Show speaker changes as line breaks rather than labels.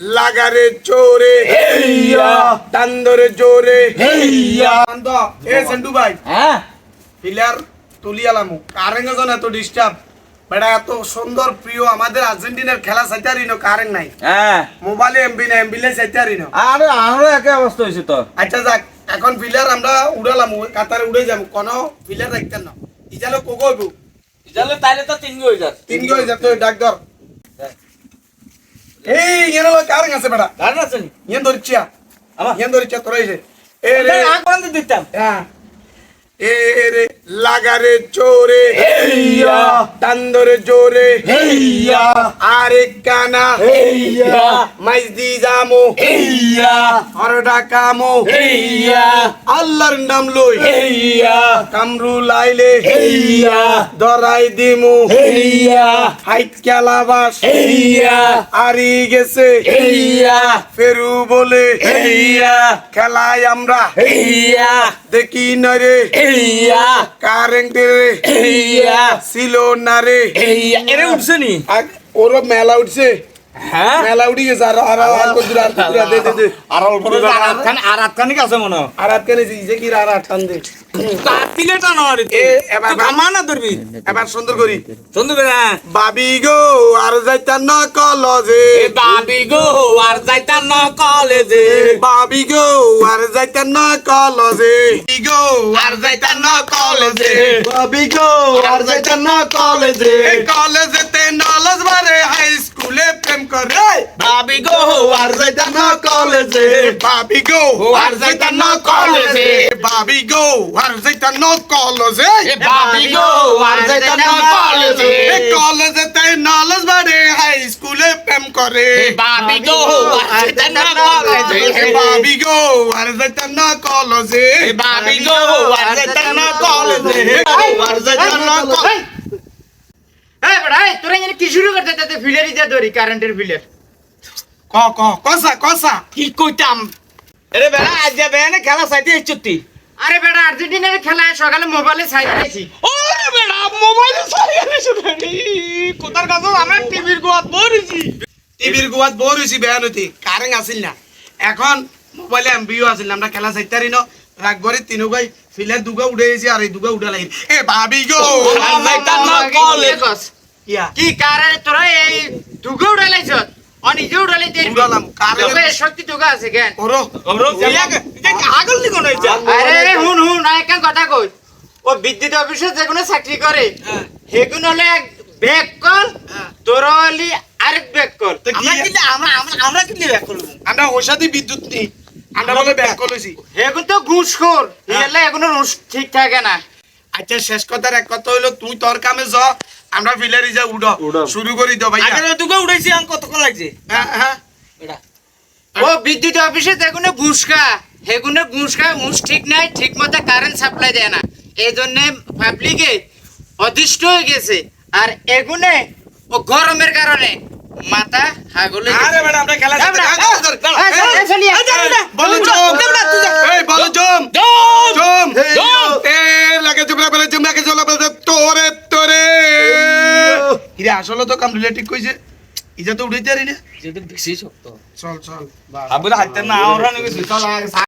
লাগারে চোরে।
হেইয়া।
টান্দরে জোরে।
হেইয়া।
শান্ত এ সেন্টু ভাই।
হ্যাঁ?
প্লেয়ার তুলি আলামু। কারেং জন এত ডিস্টার্ব বেটা এত সুন্দর প্রিয় আমাদের আর্জেন্টিনার খেলা চাইতারি না কারেং নাই।
হ্যাঁ।
মোবাইলে এমবি না এমবিলে চাইতারি না
আরে আমারও একই অবস্থা হয়েছে তো
আচ্ছা যাক এখন প্লেয়ার আমরা উড়ালাম কাতারে উড়ে যাব। কোনো প্লেয়ার রাখতেন না। ইজালো কোকো হইব।
তাহলে তাইলে তো তিন হয়ে যাচ্ছে।
তিন গো যাতে ডাক ধর। কারেং আছে বেটা
গান আছে নি
ইয়েন ধরছিয়া
আমার
ইয়েন ধরছিয়া তোরা এসে এ রে
আগ
লাগারে চোরে
হেইয়া।
টান্দরে জোরে
হেইয়া।
আরে কানা
হেইয়া।
মাইজদি জামো
হেইয়া।
হরডা কামো
হেইয়া।
আল্লাহর নাম লই
হেইয়া।
কামরু লাইলে
হেইয়া।
দরাই দিমু
হেইয়া।
হাইট খেলাবাস
হেইয়া।
আরি গেছে
হেইয়া।
ফেরু বলে
হেইয়া।
খেলায় আমরা
হেইয়া।
দেখি নরে
হেইয়া।
কারেন্ট রে।
হেইয়া
ছিল না রে।
এরে উঠছে নি।
ওর মেলা উঠছে।
হ্যাঁ?
মেলা উঠি গেছে আর আর আর কত দূর আর কত দূর, দে দে দে
আর অল্প আরাতখান আরাতখানি আছে মনে
আর আট কেন যে কি আর আট টান দে।
কাটিলে টানো আর
এ, এবার-
আমানা ধরবি?
এবার সুন্দর করি।
সুন্দর করে হ্যাঁ।
বাবি গো আর যাইতাম না কলজে।
বাবি গো আর যাইতাম না কলেজে।
বাবি গো আর না কলজে। বাবি গো
আর যাইতাম না কলেজে।
বাবি গো আর যাইতাম না কলেজে। কলেজেতে নলজ বারে স্কুলে প্রেম করে
বাবি গো আর যাইতাম না কলেজে
বাবি গো
আর যাইতাম না কলেজে
বাবি গো আর যাইতাম না কলেজে
বাবি গো আর যাইতাম না কলেজে
এ কলেজেতে নলজ বারে হাই স্কুলে প্রেম করে
বাবি গো আর যাইতাম না কলেজে
গো আর যাইতাম না কলেজে
বাবি গো আর যাইতাম না কলেজে আর যাইতাম না কলেজে
এই বড় এই তোরা জানি কি শুরু করতে তাতে ফিলারি যা ধরি কারেন্টের ফিলার
ক ক কসা কসা।
কি কইতাম? এরে বেড়া আজ যাবে না খেলা সাইতে ইচ্ছতি
আরে বেটা আর্জেন্টিনার খেলায় সকালে মোবাইলে সাইড দিয়েছি।
ওরে বেড়া মোবাইলে সারিয়ে শুনি কোথার কাছে আমরা টিভির গোয়াত বরিছি
টিভির গুয়াত বড় হইছি বেয়ান হইতে কারেং আসিল না। এখন মোবাইলে এমবিও আসিল না আমরা খেলা চাইতারি ন। রাগবরে তিনু গাই ফিলার দুগা উড়ে গেছি আর এই দুগা উড়া লাগি। এ ভাবি গো
কি কারে তোরা এই দুগে উড়াইছ
উড়ালাম কারে
শক্তি তোকে আছে কেন?
ওরো
ওরো ইয়াকে আগল নি কোন হইছে?
আরে হুন হুন না কথা কই। ও বিদ্যুৎ অফিসে যেগুলো চাকরি করে।
হ্যাঁ।
সেগুলো হলে এক ব্যাক কল তোর হলি আরেক ব্যাক কল
আমরা কিলে আমরা আমরা আমরা কিলে ব্যাক করব।
আমরা ওষাদি বিদ্যুৎ নেই আমরা বলে ব্যাক করেছি
এখন তো ঘুষখোর এগুলো এগুলো ঠিক থাকে না।
আচ্ছা শেষ কথার এক কথা হইল তুই তোর কামে য আমরা ফিলারি যা উড়ো শুরু করি দাও ভাই
আগে দুটো উড়াইছি আম কত কল লাগছে
হ্যাঁ হ্যাঁ
ও বিদ্যুৎ অফিসে ঘুষ খা সেগুলো ঘুষ খা ঠিক নাই ঠিক মতো কারেন্ট সাপ্লাই দেয় না এই জন্য পাবলিকে অদৃষ্ট হয়ে গেছে আর এগুনে ও গরমের কারণে মাথা হাগলে
আরে ম্যাডাম আমরা খেলা আসলে তো কাম রিলেটিভ কইছে ইজা তো উঠাইতে পারি না।
যদি বেশি শক্ত।
চল চল।
আবুরা হাতে না ওরা
চল